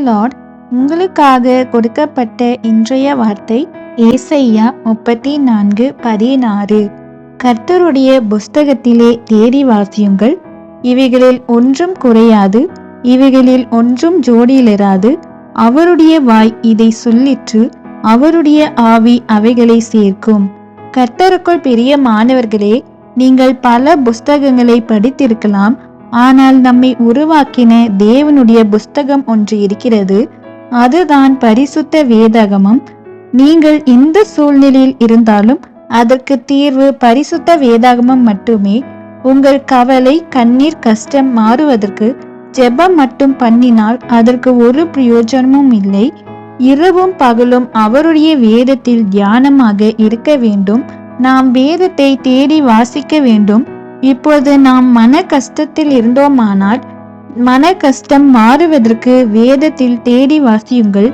Lord உங்களுக்காக கொடுக்கப்பட்ட இன்றைய வார்த்தை ஏசையா முப்பத்தி நான்கு பதினாறு. கர்த்தருடைய புஸ்தகத்திலே தேடி வாசியுங்கள். இவைகளில் ஒன்றும் குறையாது. இவைகளில் ஒன்றும் ஜோடியிலிராது. அவருடைய வாய் இதை சொல்லிற்று. அவருடைய ஆவி அவைகளை சேர்க்கும். கர்த்தருக்குள் பெரிய மாணவர்களே நீங்கள் பல புஸ்தகங்களை படித்திருக்கலாம். ஆனால் நம்மை உருவாக்கின தேவனுடைய புஸ்தகம் ஒன்று இருக்கிறது. அதுதான் பரிசுத்த வேதாகமம். நீங்கள் எந்த சூழ்நிலையில் இருந்தாலும் அதற்கு தீர்வு பரிசுத்த வேதாகமம் மட்டுமே. உங்கள் கவலை கண்ணீர் கஷ்டம் மாறுவதற்கு ஜெபம் மட்டும் பண்ணினால் அதற்கு ஒரு பிரயோஜனமும் இல்லை. இரவும் பகலும் அவருடைய வேதத்தில் தியானமாக இருக்க வேண்டும். நாம் வேதத்தை தேடி வாசிக்க வேண்டும். இப்பொழுது நாம் மன கஷ்டத்தில் இருந்தோமானால் மன கஷ்டம் மாறுவதற்கு வேதத்தில் தேடி வாசியுங்கள்.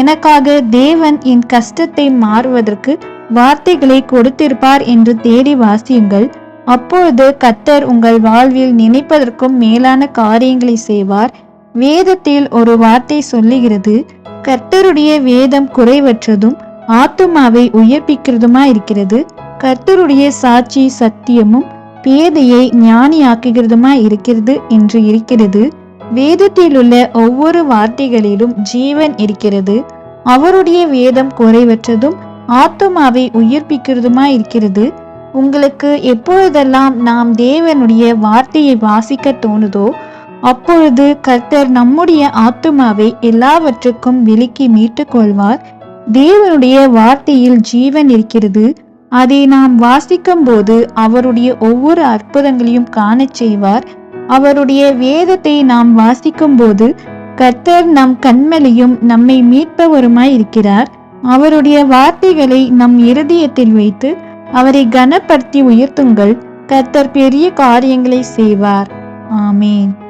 எனக்காக தேவன் என் கஷ்டத்தை மாறுவதற்கு வார்த்தைகளை கொடுத்திருப்பார் என்று தேடி வாசியுங்கள். அப்பொழுது கத்தர் உங்கள் வாழ்வில் நினைப்பதற்கும் மேலான காரியங்களை செய்வார். வேதத்தில் ஒரு வார்த்தை சொல்லுகிறது கர்த்தருடைய வேதம் குறைவற்றதும் ஆத்துமாவை உயர்ப்பிக்கிறதுமா இருக்கிறது கர்த்தருடைய சாட்சி சத்தியமும் பேதையை ஞானியாக்குகிறதுமா இருக்கிறது என்று இருக்கிறது. வேதத்திலுள்ள ஒவ்வொரு வார்த்தைகளிலும் ஜீவன் இருக்கிறது. அவருடைய வேதம் குறைவற்றதும் ஆத்துமாவை உயிர்ப்பிக்கிறதுமா இருக்கிறது உங்களுக்கு எப்பொழுதெல்லாம் நாம் தேவனுடைய வார்த்தையை வாசிக்க தோணுதோ அப்பொழுது கர்த்தர் நம்முடைய ஆத்துமாவை எல்லாவற்றுக்கும் விலக்கி மீட்டுக் கொள்வார் தேவனுடைய வார்த்தையில் ஜீவன் இருக்கிறது. அதை நாம் வாசிக்கும் போது அவருடைய ஒவ்வொரு அற்புதங்களையும் காணச் செய்வார். அவருடைய வேதத்தை நாம் வாசிக்கும் போது கர்த்தர் நம் கண்மலையும் நம்மை மீட்பவருமாய் இருக்கிறார். அவருடைய வார்த்தைகளை நம் இருதயத்தில் வைத்து அவரை கனப்படுத்தி உயர்த்துங்கள். கர்த்தர் பெரிய காரியங்களை செய்வார். ஆமேன்.